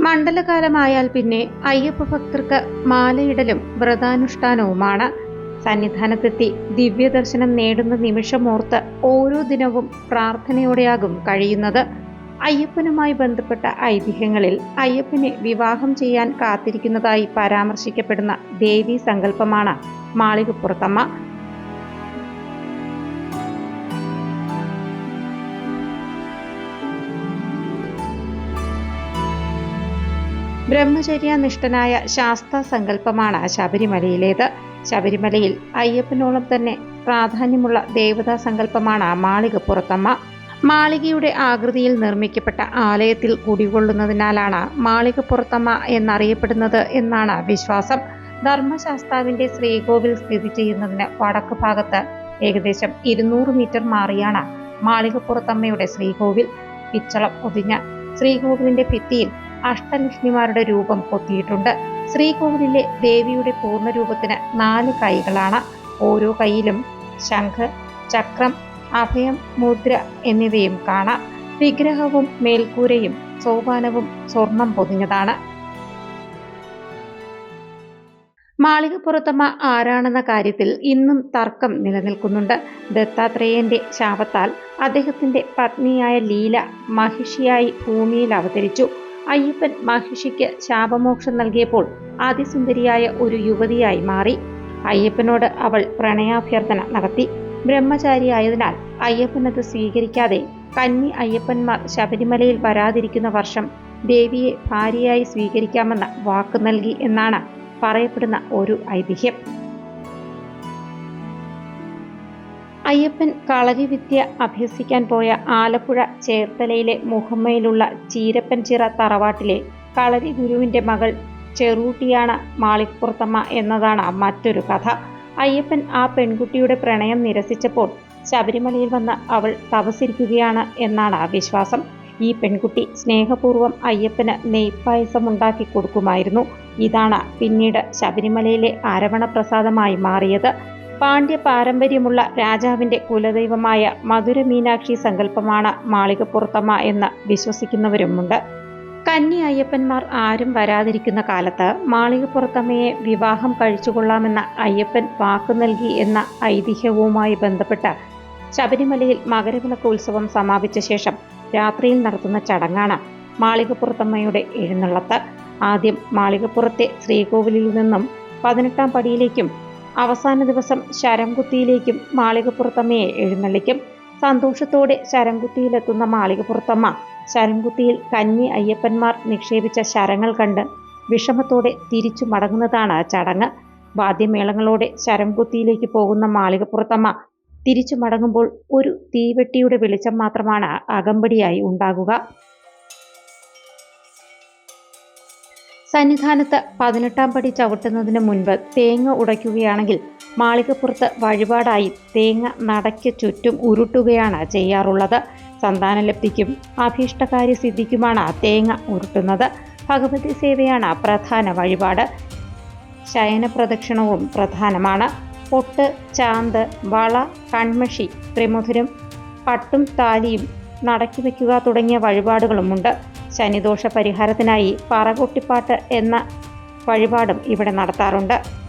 മണ്ഡലകാലമായാൽ പിന്നെ അയ്യപ്പ ഭക്തർക്ക് മാലയിടലും വ്രതാനുഷ്ഠാനവുമാണ്. സന്നിധാനത്തെത്തി ദിവ്യദർശനം നേടുന്ന നിമിഷമോർത്ത് ഓരോ ദിനവും പ്രാർത്ഥനയോടെയാകും കഴിയുന്നത്. അയ്യപ്പനുമായി ബന്ധപ്പെട്ട ഐതിഹ്യങ്ങളിൽ അയ്യപ്പനെ വിവാഹം ചെയ്യാൻ കാത്തിരിക്കുന്നതായി പരാമർശിക്കപ്പെടുന്ന ദേവീ സങ്കല്പമാണ് മാളികപ്പുറത്തമ്മ. ബ്രഹ്മചര്യനിഷ്ഠനായ ശാസ്ത്ര സങ്കല്പമാണ് ശബരിമലയിലേത്. ശബരിമലയിൽ അയ്യപ്പനോളം തന്നെ പ്രാധാന്യമുള്ള ദേവതാ സങ്കല്പമാണ് മാളികപ്പുറത്തമ്മ മാളികയുടെ ആകൃതിയിൽ നിർമ്മിക്കപ്പെട്ട ആലയത്തിൽ കുടികൊള്ളുന്നതിനാലാണ് മാളികപ്പുറത്തമ്മ എന്നറിയപ്പെടുന്നത് എന്നാണ് വിശ്വാസം. ധർമ്മശാസ്താവിന്റെ ശ്രീകോവിൽ സ്ഥിതി ചെയ്യുന്നതിന് വടക്ക് ഭാഗത്ത് ഏകദേശം ഇരുന്നൂറ് മീറ്റർ മാറിയാണ് മാളികപ്പുറത്തമ്മയുടെ ശ്രീകോവിൽ. പിച്ചളം ഒതിഞ്ഞ ശ്രീകോവിലിന്റെ ഭിത്തിയിൽ അഷ്ടലക്ഷ്മിമാരുടെ രൂപം കൊത്തിയിട്ടുണ്ട് ശ്രീകോവിലിലെ ദേവിയുടെ പൂർണരൂപത്തിന് നാല് കൈകളാണ്. ഓരോ കൈയിലും ശംഖ് ചക്രം അഭയം മുദ്ര എന്നിവയും കാണാം. വിഗ്രഹവും മേൽക്കൂരയും സോപാനവും സ്വർണം പൊതിഞ്ഞതാണ്. മാളികപ്പുറത്തമ്മ ആരാണെന്ന കാര്യത്തിൽ ഇന്നും തർക്കം നിലനിൽക്കുന്നുണ്ട്. ദത്താത്രേയന്റെ ശാപത്താൽ അദ്ദേഹത്തിന്റെ പത്നിയായ ലീല മഹിഷിയായി ഭൂമിയിൽ അവതരിച്ചു. അയ്യപ്പൻ മഹിഷിക്ക് ശാപമോക്ഷം നൽകിയപ്പോൾ അതിസുന്ദരിയായ ഒരു യുവതിയായി മാറി. അയ്യപ്പനോട് അവൾ പ്രണയാഭ്യർത്ഥന നടത്തി. ബ്രഹ്മചാരിയായതിനാൽ അയ്യപ്പനത് സ്വീകരിക്കാതെ കന്നി അയ്യപ്പന്മാർ ശബരിമലയിൽ വരാതിരിക്കുന്ന വർഷം ദേവിയെ ഭാര്യയായി സ്വീകരിക്കാമെന്ന വാക്ക് നൽകി എന്നാണ് പറയപ്പെടുന്ന ഒരു ഐതിഹ്യം. അയ്യപ്പൻ കളരിവിദ്യ അഭ്യസിക്കാൻ പോയ ആലപ്പുഴ ചേർത്തലയിലെ മുഹമ്മയിലുള്ള ചീരപ്പൻചിറ തറവാട്ടിലെ കളരി ഗുരുവിന്റെ മകൾ ചെറൂട്ടിയാണ് മാളിപ്പുറത്തമ്മ എന്നതാണ് മറ്റൊരു കഥ. അയ്യപ്പൻ ആ പെൺകുട്ടിയുടെ പ്രണയം നിരസിച്ചപ്പോൾ ശബരിമലയിൽ വന്ന് അവൾ തപസിരിക്കുകയാണ് എന്നാണ് വിശ്വാസം. ഈ പെൺകുട്ടി സ്നേഹപൂർവം അയ്യപ്പന് നെയ്പായസം ഉണ്ടാക്കി കൊടുക്കുമായിരുന്നു. ഇതാണ് പിന്നീട് ശബരിമലയിലെ അരവണ പ്രസാദമായി മാറിയത്. പാണ്ഡ്യ പാരമ്പര്യമുള്ള രാജാവിന്റെ കുലദൈവമായ മധുര മീനാക്ഷി സങ്കല്പമാണ് മാളികപ്പുറത്തമ്മ എന്ന് വിശ്വസിക്കുന്നവരുമുണ്ട്. കന്നി അയ്യപ്പന്മാർ ആരും വരാതിരിക്കുന്ന കാലത്ത് മാളികപ്പുറത്തമ്മയെ വിവാഹം കഴിച്ചുകൊള്ളാമെന്ന അയ്യപ്പൻ വാക്കു നൽകി എന്ന ഐതിഹ്യവുമായി ബന്ധപ്പെട്ട് ശബരിമലയിൽ മകരവിളക്ക് ഉത്സവം സമാപിച്ച ശേഷം രാത്രിയിൽ നടത്തുന്ന ചടങ്ങാണ് മാളികപ്പുറത്തമ്മയുടെ എഴുന്നള്ളത്ത്. ആദ്യം മാളികപ്പുറത്തെ ശ്രീകോവിലിൽ നിന്നും പതിനെട്ടാം പടിയിലേക്കും അവസാന ദിവസം ശരംകുത്തിയിലേക്കും മാളികപ്പുറത്തമ്മയെ എഴുന്നള്ളിക്കും. സന്തോഷത്തോടെ ശരംകുത്തിയിലെത്തുന്ന മാളികപ്പുറത്തമ്മ ശരംകുത്തിയിൽ കന്നി അയ്യപ്പന്മാർ നിക്ഷേപിച്ച ശരങ്ങൾ കണ്ട് വിഷമത്തോടെ തിരിച്ചു മടങ്ങുന്നതാണ് ചടങ്ങ്. വാദ്യമേളങ്ങളോടെ ശരംകുത്തിയിലേക്ക് പോകുന്ന മാളികപ്പുറത്തമ്മ തിരിച്ചു മടങ്ങുമ്പോൾ ഒരു തീവെട്ടിയുടെ വെളിച്ചം മാത്രമാണ് അകമ്പടിയായി ഉണ്ടാകുക. സന്നിധാനത്ത് പതിനെട്ടാം പടി ചവിട്ടുന്നതിന് മുൻപ് തേങ്ങ ഉടയ്ക്കുകയാണെങ്കിൽ മാളികപ്പുറത്ത് വഴിപാടായി തേങ്ങ നടയ്ക്ക് ചുറ്റും ഉരുട്ടുകയാണ് ചെയ്യാറുള്ളത്. സന്താനലബ്ധിക്കും അഭീഷ്ടകാര്യ സിദ്ധിക്കുമാണ് തേങ്ങ ഉരുട്ടുന്നത്. ഭഗവതി സേവയാണ് പ്രധാന വഴിപാട്. ശയന പ്രദക്ഷിണവും പ്രധാനമാണ്. പൊട്ട് ചാന്ത് വള കൺമഷി ത്രിമുധുരം പട്ടും താലിയും നടക്കി വയ്ക്കുക തുടങ്ങിയ വഴിപാടുകളുമുണ്ട്. ശനിദോഷ പരിഹാരത്തിനായി പാറകൊട്ടിപ്പാട്ട് എന്ന വഴിപാടും ഇവിടെ നടത്താറുണ്ട്.